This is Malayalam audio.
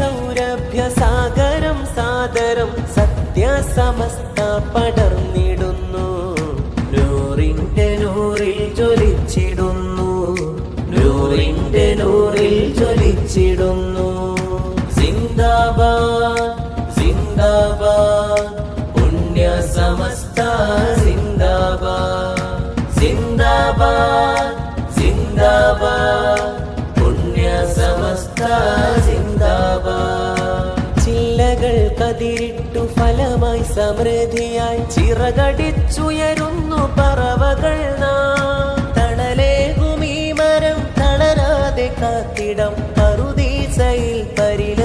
സൗരഭ്യസാഗരം സാദരം സത്യസമസ്ത പടർന്നിടുന്നു നൂറിന്റെ നൂറിൽ ജ്വലിച്ചിടുന്നു. നൂറിന്റെ നൂറിൽ ജ്വലിച്ചിടുന്നു. സിന്ദാബാദ് സിന്ദാബാദ് പുണ്യ സമസ്ത സിന്ദാബാദ്. സിന്ദാബാദ് സിന്ദാബാദ് പുണ്യ സമസ്ത സിന്ദ ചിന്തകൾ കതിരിട്ടു ഫലമായി സമൃദ്ധിയായി ചിറകടിച്ചുയരുന്നു പറവകൾ നാം. ഈ മരം തളരാതെ കാത്തിടം പറുദീസയിൽ പരില